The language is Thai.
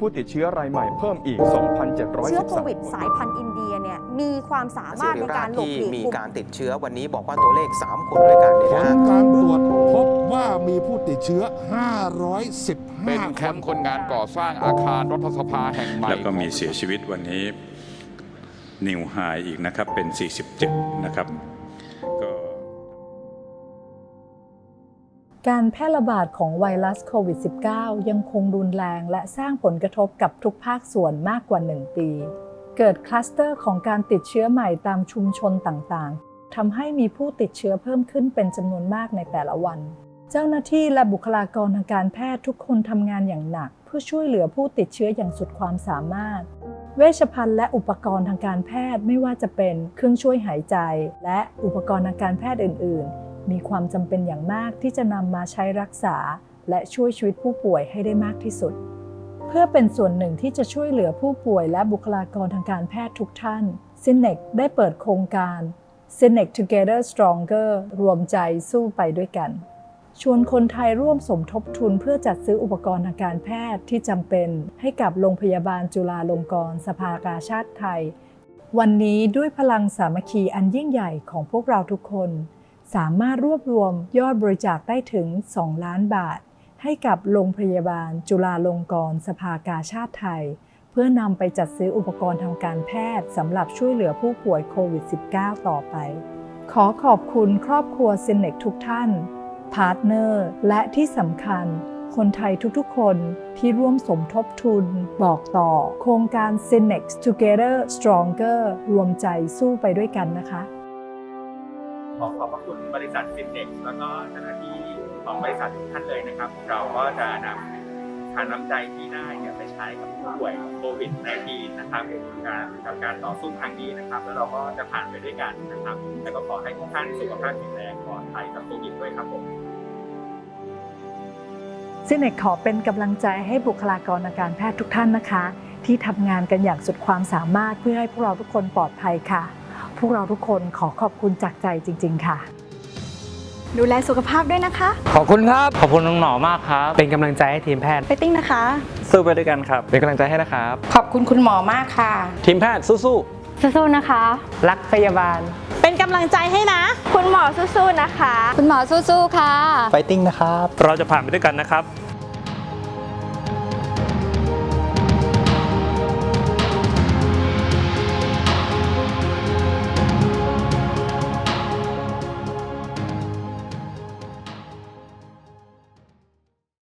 ผู้ติดเชื้อรายใหม่เพิ่มอีกเชื้อโควิด2,713สายพันธุ์อินเดียเนี่ยมีความสามารถในการหลบที่หลีกมีกลุ่มการติดเชื้อวันนี้บอกว่าตัวเลข 3 คนด้วยกันเนี่ยผนะลฮะการตรวจพบว่ามีผู้ติดเชื้อ 515 เป็นแคมป์คนงานก่อสร้างอาคารรัฐสภาแห่งใหม่แล้วก็มีเสียชีวิตวันนี้นิวไฮอีกนะครับเป็น 47 นะครับก็ การแพร่ระบาดของไวรัสโควิด -19 ยังคงรุนแรงและสร้างผลกระทบกับทุกภาคส่วนมากกว่า 1 ปี เกิดคลัสเตอร์ของการติดเชื้อใหม่ตามชุมชนต่างๆ ทำให้มีผู้ติดเชื้อเพิ่มขึ้นเป็นจำนวนมากในแต่ละวัน เจ้าหน้าที่และบุคลากรทางการแพทย์ทุกคนทำงานอย่างหนัก เพื่อช่วยเหลือผู้ติดเชื้ออย่างสุดความสามารถ เวชภัณฑ์และอุปกรณ์ทางการแพทย์ไม่ว่าจะเป็นเครื่องช่วยหายใจ และอุปกรณ์ทางการแพทย์อื่น ๆ มีความจำเป็นอย่างมากที่จะนำมาใช้รักษา และช่วยชีวิตผู้ป่วยให้ได้มากที่สุด เพื่อเป็นส่วนหนึ่งที่จะช่วยเหลือผู้ป่วยและบุคลากรทางการแพทย์ทุกท่าน s i n e c ได้เปิดโครงการ s i n e c Together Stronger รวมใจสู้ไปด้วยกัน ชวนคนไทยร่วมสมทบทุนเพื่อจัดซื้ออุปกรณ์ทางการแพทย์ที่จำเป็น ให้กับโรงพยาบาลจุฬาลงกรณ์สภากาชาติไทย วันนี้ด้วยพลังสามัคคีอันยิ่งใหญ่ของพวกเราทุกคน สามารถรวบรวมยอดบริจาคได้ถึง 2 ล้านบาท ให้กับโรงพยาบาล จุฬาลงกรณ์สภากาชาติไทย เพื่อนำไปจัดซื้ออุปกรณ์ทางการแพทย์สำหรับช่วยเหลือผู้ป่วยโควิด -19 ต่อไป ขอขอบคุณครอบครัวเซนเนกทุกท่าน พาร์ทเนอร์ และที่สำคัญ คนไทยทุกๆ คนที่ร่วมสมทบทุน บอกต่อ โครงการ s y n e x Together Stronger รวมใจสู้ไปด้วยกันนะคะ ขอขอบพระคุณบริษัทฟินเน็กแล้วก็เจ้าหน้าที่ของบริษัททุกท่านเลยนะครับ เราก็จะนำทานน้ำใจที่ได้เนี่ยไปใช้กับผู้ป่วยโควิด -19 นะครับการกับการต่อสู้ครั้งนี้นะครับ แล้วเราก็จะผ่านไปด้วยกันนะครับแล้วก็ขอให้ทุกท่านสุขภาพแข็งแรงปลอดภัยกับโควิดด้วยครับผมซินเนกขอเป็นกำลังใจให้บุคลากรทางการแพทย์ทุกท่านนะคะ ที่ทำงานกันอย่างสุดความสามารถเพื่อให้พวกเราทุกคนปลอดภัยค่ะ พวกเราทุกคนขอขอบคุณจากใจจริง ๆ ค่ะ ดูแลสุขภาพด้วยนะคะ ขอบคุณครับ ขอบคุณน้องหมอมากครับ เป็นกำลังใจให้ทีมแพทย์ ไปติ้งนะคะ สู้ไปด้วยกันครับ เป็นกำลังใจให้นะครับ ขอบคุณคุณหมอมากค่ะ ทีมแพทย์สู้สู้ๆนะคะๆรักพยาบาล เป็นกำลังใจให้นะ คุณหมอสู้ๆนะคะ คุณหมอสู้ๆค่ะไฟติ้งนะครับ เราจะผ่านไปด้วยกันนะครับ